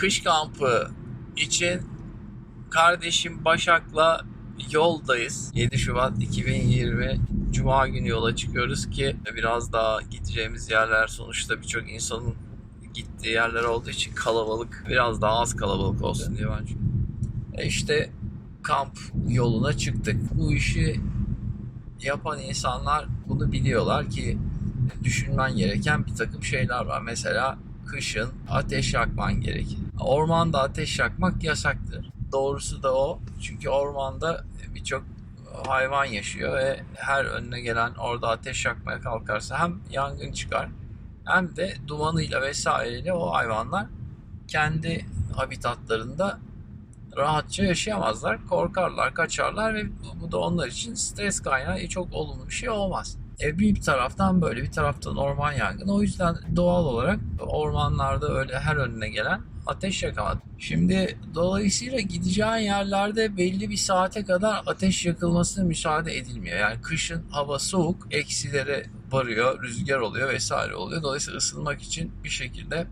kış kampı için kardeşim Başak'la yoldayız. 7 Şubat 2020 Cuma günü yola çıkıyoruz ki biraz daha gideceğimiz yerler sonuçta birçok insanın gittiği yerler olduğu için kalabalık biraz daha az kalabalık olsun diye bence. E işte kamp yoluna çıktık. Bu işi yapan insanlar bunu biliyorlar ki düşünmen gereken bir takım şeyler var. Mesela kışın ateş yakman gerekir. Ormanda ateş yakmak yasaktır. Doğrusu da o. Çünkü ormanda birçok hayvan yaşıyor ve her önüne gelen orada ateş yakmaya kalkarsa hem yangın çıkar hem de dumanıyla vesaireyle o hayvanlar kendi habitatlarında rahatça yaşayamazlar. Korkarlar, kaçarlar ve bu- da onlar için stres kaynağı e, çok olumlu bir şey olmaz. E, bir taraftan böyle bir taraftan orman yangını. O yüzden doğal olarak ormanlarda öyle her önüne gelen ateş yakamaz. Şimdi dolayısıyla gideceğin yerlerde belli bir saate kadar ateş yakılmasına müsaade edilmiyor. Yani kışın hava soğuk, eksilere varıyor, rüzgar oluyor vesaire oluyor. Dolayısıyla ısınmak için bir şekilde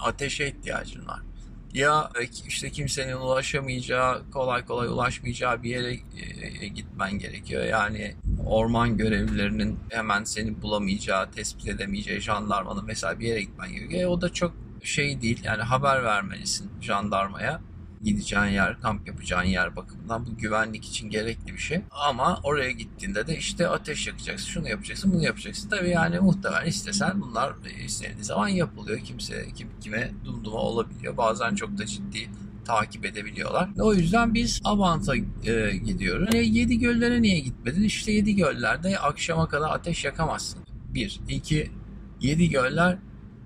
ateşe ihtiyacın var. Ya işte kimsenin ulaşamayacağı, kolay kolay ulaşmayacağı bir yere e, gitmen gerekiyor. Yani orman görevlilerinin hemen seni bulamayacağı, tespit edemeyeceği jandarmanın mesela bir yere gitmen gerekiyor. E, o da çok şey değil. Yani haber vermelisin jandarmaya. Gideceğin yer, kamp yapacağın yer bakımından bu güvenlik için gerekli bir şey. Ama oraya gittiğinde de işte ateş yakacaksın, şunu yapacaksın, bunu yapacaksın. Tabii yani muhtemelen istesen bunlar istendiği zaman yapılıyor. Kimse kim kime dumduma olabiliyor. Bazen çok da ciddi takip edebiliyorlar. O yüzden biz Abant'a e, gidiyoruz. E, yedi göllere niye gitmedin? İşte yedi göllerde akşama kadar ateş yakamazsın. Bir. iki Yedi göller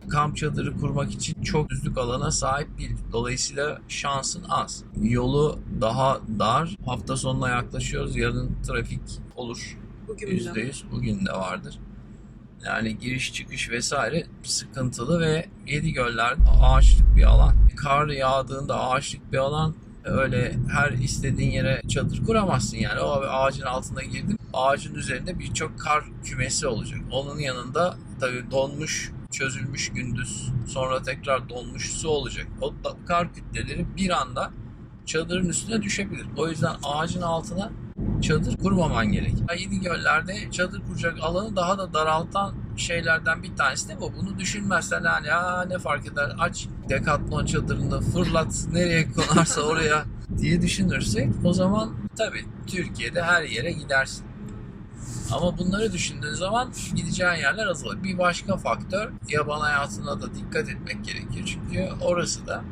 kamp çadırı kurmak için çok düzlük alana sahip değil. Dolayısıyla şansın az. Yolu daha dar. Hafta sonuna yaklaşıyoruz. Yarın trafik olur. Bugün Yüzde bile. yüz bugün de vardır. Yani giriş çıkış vesaire sıkıntılı ve yedi göller ağaçlık bir alan. Kar yağdığında ağaçlık bir alan öyle her istediğin yere çadır kuramazsın yani. O ağacın altına girdin. Ağacın üzerinde birçok kar kümesi olacak. Onun yanında tabii donmuş, çözülmüş gündüz. Sonra tekrar donmuş su olacak. O kar kütleleri bir anda çadırın üstüne düşebilir. O yüzden ağacın altına çadır kurmaman gerek. Yedi göllerde çadır kuracak alanı daha da daraltan şeylerden bir tanesi de bu. Bunu düşünmezsen hani Aa, ne fark eder aç Decathlon çadırını fırlat nereye konarsa oraya diye düşünürsek o zaman tabii Türkiye'de her yere gidersin. Ama bunları düşündüğün zaman gideceğin yerler azalır. Bir başka faktör yaban hayatına da dikkat etmek gerekiyor. Çünkü orası da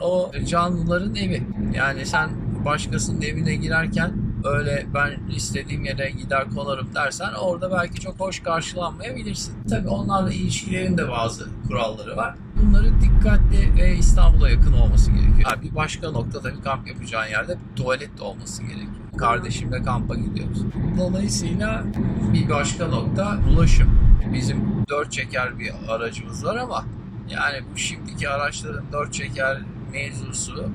o canlıların evi. Yani sen başkasının evine girerken öyle ben istediğim yere gider konarım dersen orada belki çok hoş karşılanmayabilirsin. Tabii onlarla ilişkilerin de bazı kuralları var. Bunları dikkatli ve İstanbul'a yakın olması gerekiyor. Yani bir başka nokta tabii kamp yapacağın yerde tuvalet de olması gerekiyor. Kardeşimle kampa gidiyoruz. Dolayısıyla bir başka nokta ulaşım. Bizim dört çeker bir aracımız var ama yani bu şimdiki araçların dört çeker mevzusu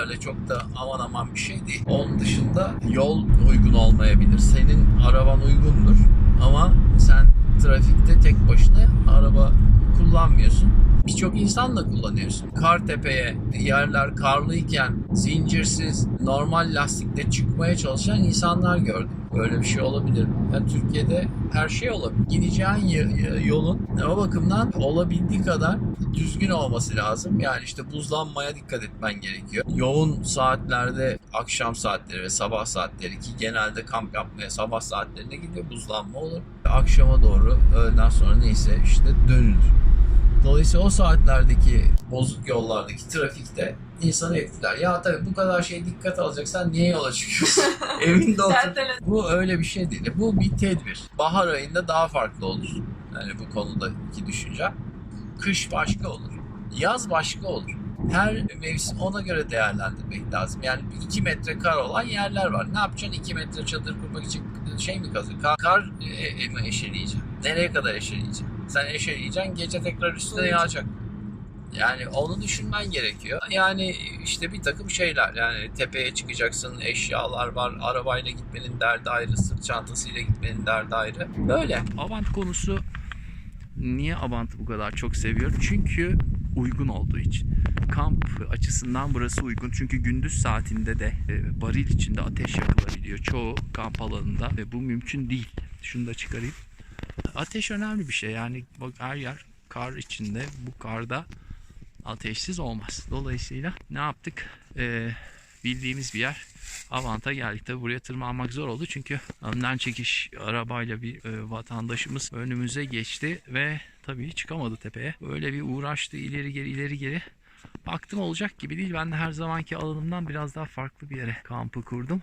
öyle çok da aman aman bir şey değil. Onun dışında yol uygun olmayabilir. Senin araban uygundur ama sen trafikte tek başına araba kullanmıyorsun. Birçok insanla kullanıyorsun. Kartepe'ye yerler karlıyken zincirsiz normal lastikle çıkmaya çalışan insanlar gördüm. Böyle bir şey olabilir? Yani Türkiye'de her şey olabilir. Gideceğin yolun o bakımdan olabildiği kadar düzgün olması lazım. Yani işte buzlanmaya dikkat etmen gerekiyor. Yoğun saatlerde akşam saatleri ve sabah saatleri ki genelde kamp yapmaya sabah saatlerine gidiyor buzlanma olur. Akşama doğru öğleden sonra neyse işte dönülür. Dolayısıyla o saatlerdeki bozuk yollardaki trafikte insanı etkiler. Ya tabii bu kadar şey dikkat alacaksan niye yola çıkıyorsun? Evinde otur. Bu öyle bir şey değil. Bu bir tedbir. Bahar ayında daha farklı olur. Yani bu konudaki düşünce. Kış başka olur. Yaz başka olur. her mevsim ona göre değerlendirmek lazım. Yani 2 metre kar olan yerler var. Ne yapacaksın 2 metre çadır kurmak için şey mi kazıyor? Kar, kar e, e, mi eşeleyeceksin? Nereye kadar eşeleyeceksin? Sen eşeleyeceksin gece tekrar üstüne Soğuyacak. yağacak. Yani onu düşünmen gerekiyor. Yani işte bir takım şeyler yani tepeye çıkacaksın, eşyalar var, arabayla gitmenin derdi ayrı, sırt çantasıyla gitmenin derdi ayrı. Böyle. Avant konusu niye Avant'ı bu kadar çok seviyorum? Çünkü uygun olduğu için. Kamp açısından burası uygun. Çünkü gündüz saatinde de e, varil içinde ateş yakılabiliyor. Çoğu kamp alanında ve bu mümkün değil. Şunu da çıkarayım. Ateş önemli bir şey. Yani bak her yer kar içinde. Bu karda ateşsiz olmaz. Dolayısıyla ne yaptık? Ee, bildiğimiz bir yer. Avant'a geldik. Tabi buraya tırmanmak zor oldu çünkü önden çekiş arabayla bir e, vatandaşımız önümüze geçti ve tabii çıkamadı tepeye. Böyle bir uğraştı ileri geri ileri geri. Baktım olacak gibi değil. Ben de her zamanki alanımdan biraz daha farklı bir yere kampı kurdum.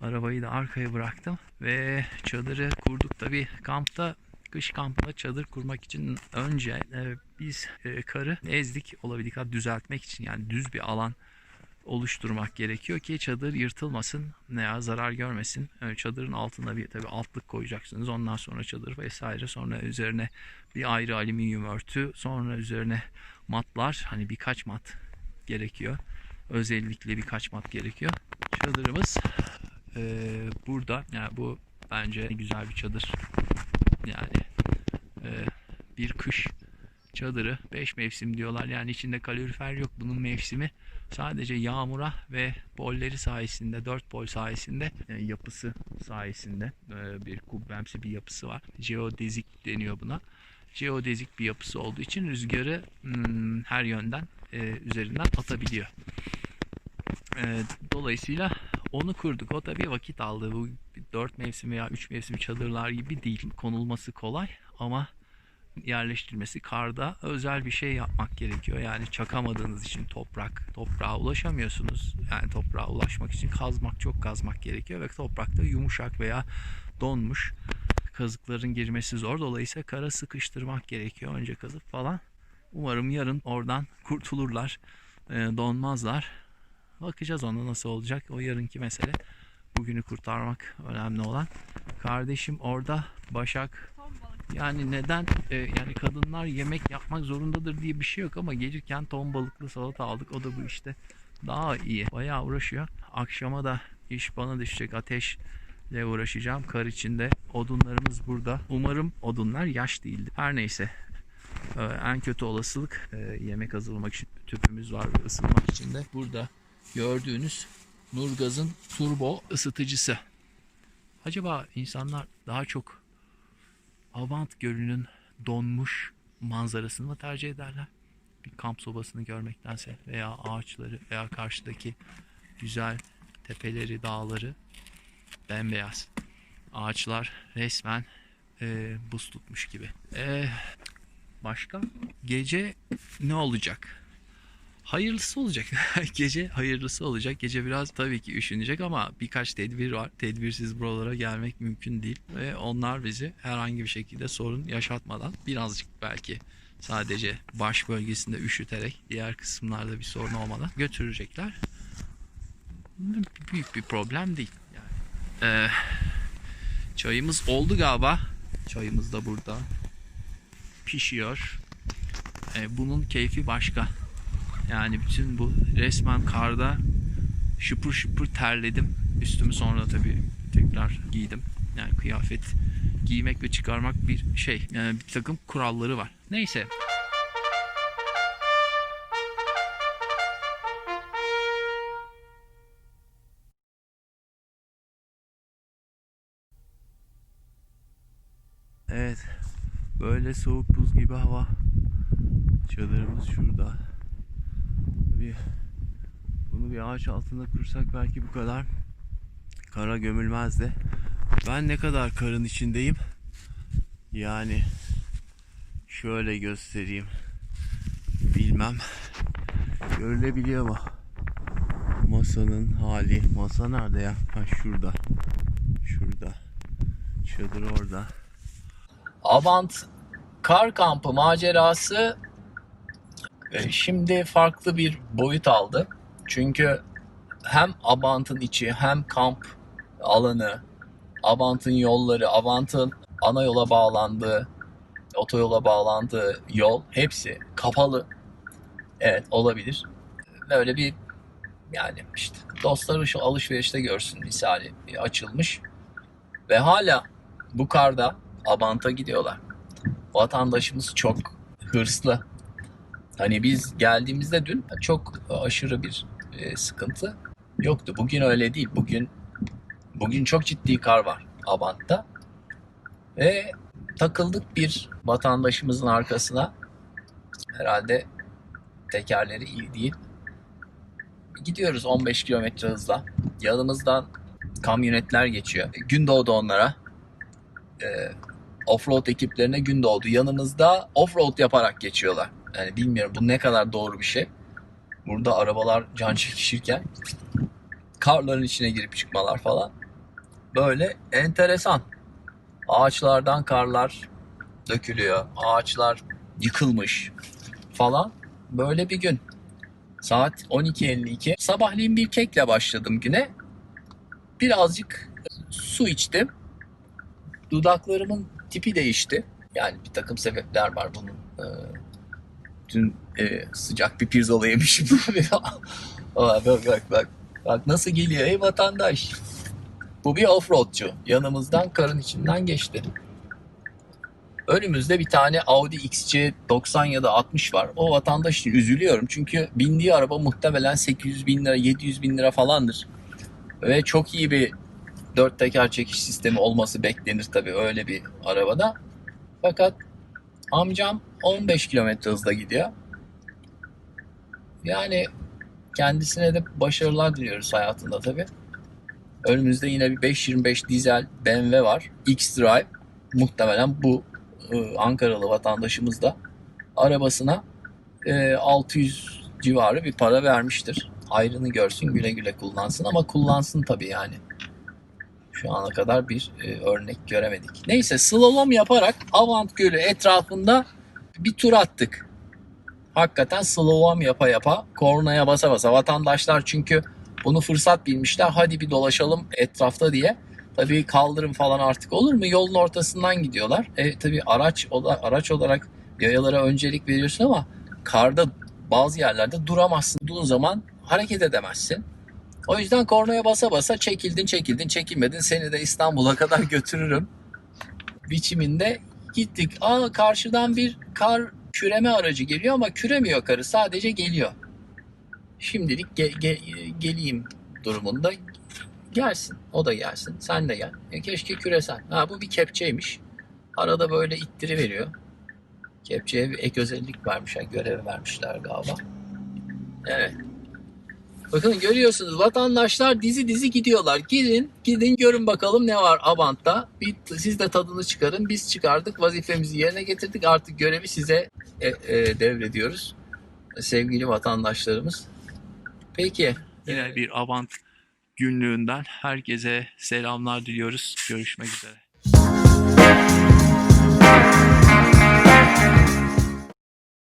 Arabayı da arkaya bıraktım ve çadırı kurduk. Tabii kampta kış kampında çadır kurmak için önce e, biz e, karı ezdik olabildik düzeltmek için yani düz bir alan oluşturmak gerekiyor ki çadır yırtılmasın veya zarar görmesin. E, Çadırın altına bir tabi altlık koyacaksınız. Ondan sonra çadır vesaire. Sonra üzerine bir ayrı alüminyum örtü. Sonra üzerine matlar. Hani birkaç mat gerekiyor. Özellikle birkaç mat gerekiyor. Çadırımız e, burada. Yani bu bence güzel bir çadır. Yani e, bir kış çadırı 5 mevsim diyorlar. Yani içinde kalorifer yok. Bunun mevsimi sadece yağmura ve bolleri sayesinde 4 bol sayesinde e, yapısı sayesinde e, bir kubbemsi bir yapısı var. Geodezik deniyor buna. Geodezik bir yapısı olduğu için rüzgarı hmm, her yönden e, üzerinden atabiliyor. E, dolayısıyla onu kurduk. O tabii vakit aldı. Bu 4 mevsim veya 3 mevsim çadırlar gibi değil. Konulması kolay ama yerleştirilmesi karda özel bir şey yapmak gerekiyor. Yani çakamadığınız için toprak, toprağa ulaşamıyorsunuz. Yani toprağa ulaşmak için kazmak, çok kazmak gerekiyor ve toprakta yumuşak veya donmuş kazıkların girmesi zor. Dolayısıyla kara sıkıştırmak gerekiyor önce kazıp falan. Umarım yarın oradan kurtulurlar, e, donmazlar. Bakacağız ona nasıl olacak. O yarınki mesele. Bugünü kurtarmak önemli olan. Kardeşim orada Başak yani neden e, yani kadınlar yemek yapmak zorundadır diye bir şey yok ama gelirken ton balıklı salata aldık. O da bu işte daha iyi. Bayağı uğraşıyor. Akşama da iş bana düşecek. Ateşle uğraşacağım. Kar içinde. Odunlarımız burada. Umarım odunlar yaş değildi. Her neyse. Ee, en kötü olasılık e, yemek hazırlamak için tüpümüz var ısınmak için de burada gördüğünüz Nurgaz'ın turbo ısıtıcısı. Acaba insanlar daha çok Avant Gölü'nün donmuş manzarasını mı tercih ederler? Bir kamp sobasını görmektense veya ağaçları veya karşıdaki güzel tepeleri, dağları bembeyaz. Ağaçlar resmen e, buz tutmuş gibi. E, başka? Gece ne olacak? Hayırlısı olacak. Gece hayırlısı olacak. Gece biraz tabii ki üşünecek ama birkaç tedbir var. Tedbirsiz buralara gelmek mümkün değil. Ve onlar bizi herhangi bir şekilde sorun yaşatmadan birazcık belki sadece baş bölgesinde üşüterek diğer kısımlarda bir sorun olmadan götürecekler. Büyük bir problem değil. Yani. Ee, çayımız oldu galiba. Çayımız da burada. Pişiyor. Ee, bunun keyfi başka. Yani bütün bu resmen karda şıpır şıpır terledim. Üstümü sonra tabii tekrar giydim. Yani kıyafet giymek ve çıkarmak bir şey. Yani bir takım kuralları var. Neyse. Evet. Böyle soğuk buz gibi hava. Çadırımız şurada. Bir bunu bir ağaç altında kursak belki bu kadar kara gömülmezdi. Ben ne kadar karın içindeyim? Yani şöyle göstereyim. Bilmem. Görülebiliyor mu? Masanın hali. Masa nerede ya? Ha şurada. Şurada. Çadır orada. Avant kar kampı macerası Şimdi farklı bir boyut aldı. Çünkü hem Abant'ın içi hem kamp alanı, Abant'ın yolları, Abant'ın ana yola bağlandığı, otoyola bağlandığı yol hepsi kapalı. Evet olabilir. Böyle bir yani işte dostları şu alışverişte görsün misali açılmış. Ve hala bu karda Abant'a gidiyorlar. Vatandaşımız çok hırslı. Hani biz geldiğimizde dün çok aşırı bir e, sıkıntı yoktu. Bugün öyle değil. Bugün bugün çok ciddi kar var Abant'ta. Ve takıldık bir vatandaşımızın arkasına. Herhalde tekerleri iyi değil. Gidiyoruz 15 kilometre hızla. Yanımızdan kamyonetler geçiyor. Gün doğdu onlara. Ee, offroad ekiplerine gün doğdu. Yanımızda offroad yaparak geçiyorlar. Yani bilmiyorum bu ne kadar doğru bir şey. Burada arabalar can çekişirken karların içine girip çıkmalar falan. Böyle enteresan. Ağaçlardan karlar dökülüyor. Ağaçlar yıkılmış falan. Böyle bir gün. Saat 12.52. Sabahleyin bir kekle başladım güne. Birazcık su içtim. Dudaklarımın tipi değişti. Yani bir takım sebepler var bunun. Ee, dün e, sıcak bir pirzola yemişim. Bak bak bak. Bak nasıl geliyor ey vatandaş. Bu bir offroadçu. Yanımızdan karın içinden geçti. Önümüzde bir tane Audi XC 90 ya da 60 var. O vatandaş için üzülüyorum. Çünkü bindiği araba muhtemelen 800 bin lira, 700 bin lira falandır. Ve çok iyi bir dört teker çekiş sistemi olması beklenir tabii öyle bir arabada. Fakat amcam 15 kilometre hızla gidiyor. Yani kendisine de başarılar diliyoruz hayatında tabii. Önümüzde yine bir 525 dizel BMW var. X-Drive. Muhtemelen bu e, Ankaralı vatandaşımız da arabasına e, 600 civarı bir para vermiştir. Ayrını görsün güle güle kullansın ama kullansın tabii yani. Şu ana kadar bir e, örnek göremedik. Neyse slalom yaparak Avant Gölü etrafında bir tur attık. Hakikaten slalom yapa yapa kornaya basa basa vatandaşlar çünkü bunu fırsat bilmişler. Hadi bir dolaşalım etrafta diye. Tabii kaldırım falan artık olur mu? Yolun ortasından gidiyorlar. E tabii araç araç olarak yayalara öncelik veriyorsun ama karda bazı yerlerde duramazsın. Durduğun zaman hareket edemezsin. O yüzden kornaya basa basa çekildin çekildin çekilmedin seni de İstanbul'a kadar götürürüm. Biçiminde gittik. Aa karşıdan bir kar küreme aracı geliyor ama küremiyor karı sadece geliyor. Şimdilik ge- ge- geleyim durumunda gelsin. O da gelsin. Sen de gel. E, keşke küresen. Ha bu bir kepçeymiş. Arada böyle ittiri veriyor. Kepçeye bir ek özellik vermişler. Görev vermişler galiba. Evet. Bakın görüyorsunuz vatandaşlar dizi dizi gidiyorlar. Gidin, gidin görün bakalım ne var Abant'ta. Bir, siz de tadını çıkarın. Biz çıkardık, vazifemizi yerine getirdik. Artık görevi size e, e, devrediyoruz. Sevgili vatandaşlarımız. Peki. Yine bir Avant günlüğünden herkese selamlar diliyoruz. Görüşmek üzere.